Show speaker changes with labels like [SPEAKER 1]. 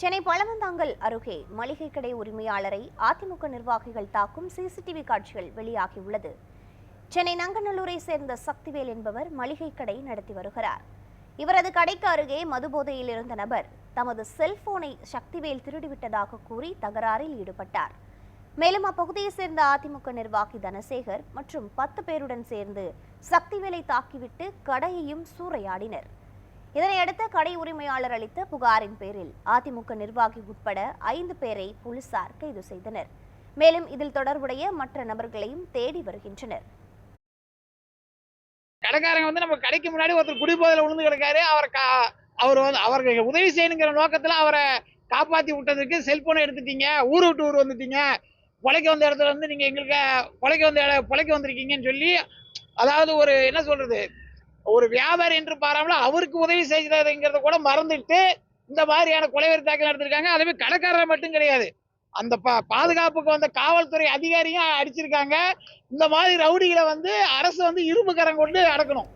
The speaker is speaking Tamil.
[SPEAKER 1] சென்னை பழவந்தாங்கல் அருகே மளிகை கடை உரிமையாளரை அதிமுக நிர்வாகிகள் தாக்கும் சிசிடிவி காட்சிகள் வெளியாகியுள்ளது. சென்னை நங்கநல்லூரை சேர்ந்த சக்திவேல் என்பவர் மளிகை கடை நடத்தி வருகிறார். இவரது கடைக்கு அருகே மதுபோதையில் இருந்த நபர் தமது செல்போனை சக்திவேல் திருடிவிட்டதாக கூறி தகராறில் ஈடுபட்டார். மேலும் அப்பகுதியை சேர்ந்த அதிமுக நிர்வாகி தனசேகர் மற்றும் பத்து பேருடன் சேர்ந்து சக்திவேலை தாக்கிவிட்டு கடையையும் சூறையாடினர். இதனையடுத்து கடை உரிமையாளர் அளித்த புகாரின் பேரில் அதிமுக நிர்வாகி உட்பட ஐந்து பேரை போலீசார் கைது செய்தனர். மேலும் இதில் தொடர்புடைய மற்ற நபர்களையும் தேடி வருகின்றனர்.
[SPEAKER 2] கடைக்காரங்க வந்து நம்ம கடைக்கு முன்னாடி ஒருத்தர் குடிபோதையில் விழுந்து கிடக்காரு. அவரை கா அவர் வந்து அவருக்கு உதவி செய்யணுங்கிற நோக்கத்துல அவரை காப்பாற்றி விட்டதுக்கு செல்போனை எடுத்துட்டீங்க. ஊர் விட்டு ஊர் வந்துட்டீங்க. பொழைக்க வந்த இடத்துல வந்து நீங்க எங்களுக்கு பொழைக்க வந்த இட- பொழைக்க வந்திருக்கீங்கன்னு சொல்லி அதாவது ஒரு என்ன சொல்றது ஒரு வியாபாரி என்று பாராமல் அவருக்கு உதவி செய்ததுங்கிறத கூட மறந்துட்டு இந்த மாதிரியான கொலைவெறி தாக்கல் நடத்திருக்காங்க. அதுவே கடைக்காரர் மட்டும் கிடையாது. அந்த பா பாதுகாப்புக்கு வந்த காவல்துறை அதிகாரியும் அடிச்சிருக்காங்க. இந்த மாதிரி ரவுடிகளை வந்து அரசு வந்து இரும்பு கரம் கொண்டு அடக்கணும்.